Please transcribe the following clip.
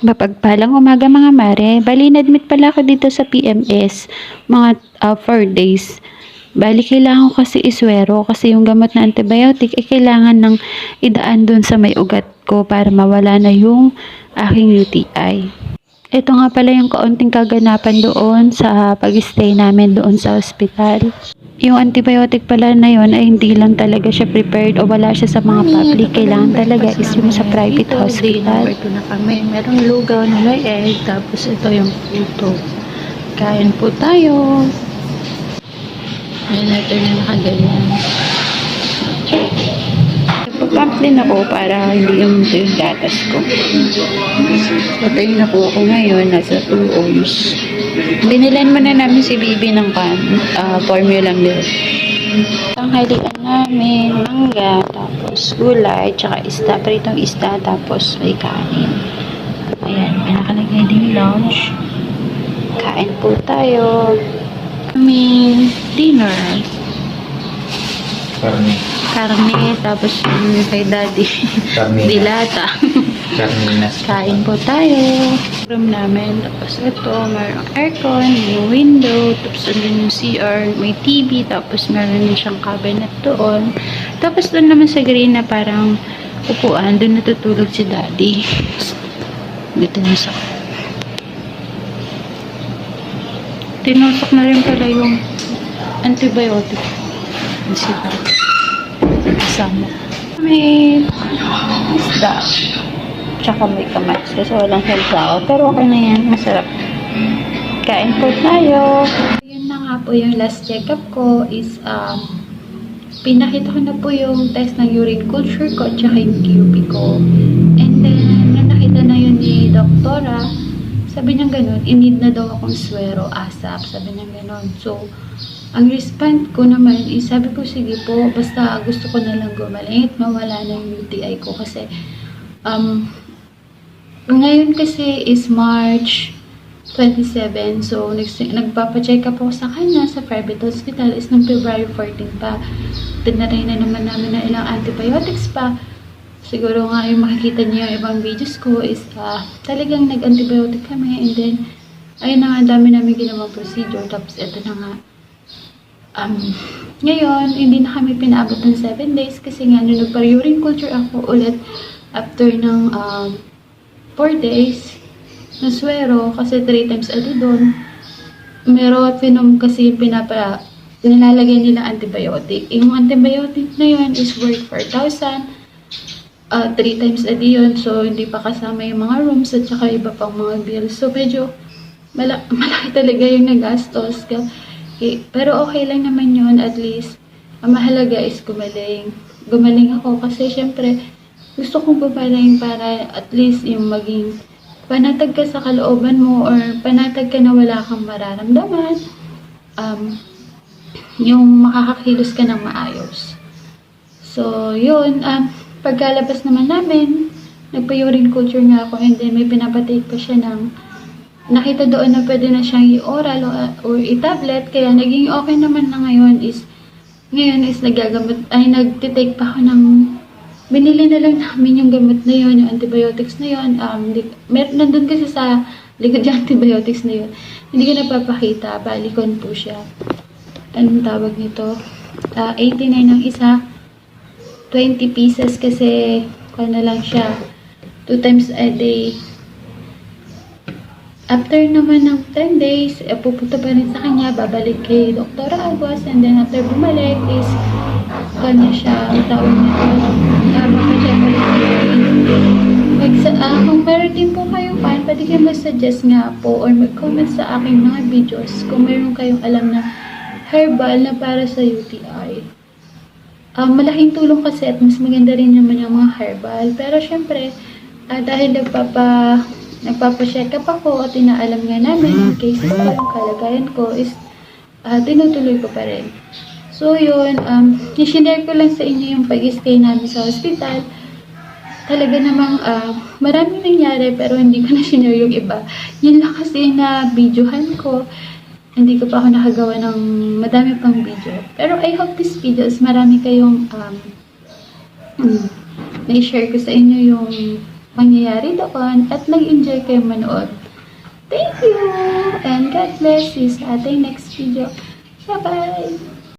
Mapagpalang umaga mga mare. Bali, na-admit pala ako dito sa PMS mga 4 days. Bali, kailangan ko kasi iswero kasi yung gamot na antibiotic ay kailangan ng idaan dun sa may ugat ko para mawala na yung aking UTI. Ito nga pala yung kaunting kaganapan doon sa pag-stay namin doon sa hospital. Yung antibiotic pala na yun ay hindi lang talaga siya prepared o wala siya sa mga public. Kailangan talaga is yung sa private hospital. Ito na kami. Merong lugaw na may egg. Tapos ito yung puto. Kain po tayo. Ayan, ito na nakaganyan. Din ako para hindi yung yung gatas ko. Patayin ako ako ngayon, nasa 2 ounce. Binilan mo na namin si Bibi ng kan, ah, formula milk. Tanghalian namin, mangga, tapos gulay, tsaka isda, pritong isda, tapos may kanin. Ayan, may nakalagay din lunch. Kain po tayo. Kami dinner. Karni. Karne, tapos yung kay daddy. Karne. Dilata. Karninas. Kain po tayo. Room namin. Tapos ito, mayroong aircon, may window, tapos andun yung CR, may TV, tapos meron din siyang cabinet doon. Tapos doon naman sa green na parang upuan, doon natutulog si daddy. Dito na sa Tinusok na rin pala yung antibiotic. Sila. Kasama. May isda. Tsaka may kamatis kasi walang helplao. Pero okay na yan. Masarap. Kain po tayo. Yun na nga po yung last check-up ko is um, pinakita ko na po yung test ng urine culture ko tsaka yung QP ko. And then, nung nakita na yun ni doktora, sabi niya ganun, in-need na daw akong swero ASAP. Sabi niya ganun. So, ang respond ko naman is sabi ko, sige po, basta gusto ko na lang gumaling at mawala na yung UTI ko kasi um, ngayon kasi is March 27. So, next, nagpapacheck up ako sa kanya sa private hospital is ng February 14 pa. Tinaray na naman namin na ilang antibiotics pa. Siguro nga yung makikita niyo yung ibang videos ko is ah, talagang nag-antibiotic kami and then ayun na nga, ang dami namin ginawang procedure. Tapos ito na nga, um, ngayon, hindi na kami pinaabot ng 7 days kasi nga nung nagpa-urine culture ako ulit after ng um, 4 days na swero kasi 3 times a day doon. Merotinom kasi pinapa nilalagay nila antibiotic. Yung antibiotic na yun is worth 4,000 uh, 3 times a day yun. So, hindi pa kasama yung mga rooms at saka iba pang mga bills. So, medyo mala- malaki talaga yung nagastos. Ka- eh, Pero okay lang naman yun. At least, ang mahalaga is gumaling. Gumaling ako kasi syempre, gusto kong gumaling para at least yung maging panatag ka sa kalooban mo or panatag ka na wala kang mararamdaman. Um, yung makakakilos ka ng maayos. So, yun. Um, pagkalabas naman namin, nagpa-urine culture nga ako and then may pinapatake pa siya ng nakita doon na pwede na siyang i-oral or i-tablet. Kaya naging okay naman na ngayon is ngayon is nagagamot, ay nagtitake pa ako ng binili na lang namin yung gamot na yun, yung antibiotics na yun. Um, di, mer, nandun kasi sa likod yung antibiotics na yun. Hindi ko napapakita, balikon po siya. Anong tawag nito? Ah, 89 ang isa. 20 pieces kasi kung na lang siya. 2 times a day. After naman ng 10 days, eh, pupunta pa rin sa kanya, babalik kay Dr. Aguas, and then after bumalik is, kanya siya, tawag nito, uh, makacheck ulit Mag sa, ah, kung meron din po kayong fan, pwede kayo mag-suggest nga po or mag-comment sa aking mga videos kung meron kayong alam na herbal na para sa UTI. Ah, malaking tulong kasi at mas maganda rin naman yung mga herbal. Pero syempre, ah, dahil nagpapa nagpapa-check up ako at inaalam nga namin yung cases ko, kalagayan ko is ah, tinutuloy ko pa rin. So yun, um, i-share ko lang sa inyo yung pag-stay namin sa hospital. Talaga namang ah, maraming nangyari pero hindi ko na sinare yung iba. Yun lang kasi na videohan ko. Hindi ko pa ako nakagawa ng madami pang video. Pero I hope this video is marami kayong um, hmm, na-share ko sa inyo yung mangyayari doon at nag-enjoy kayo manood. Thank you! And God bless you sa ating next video. Bye-bye!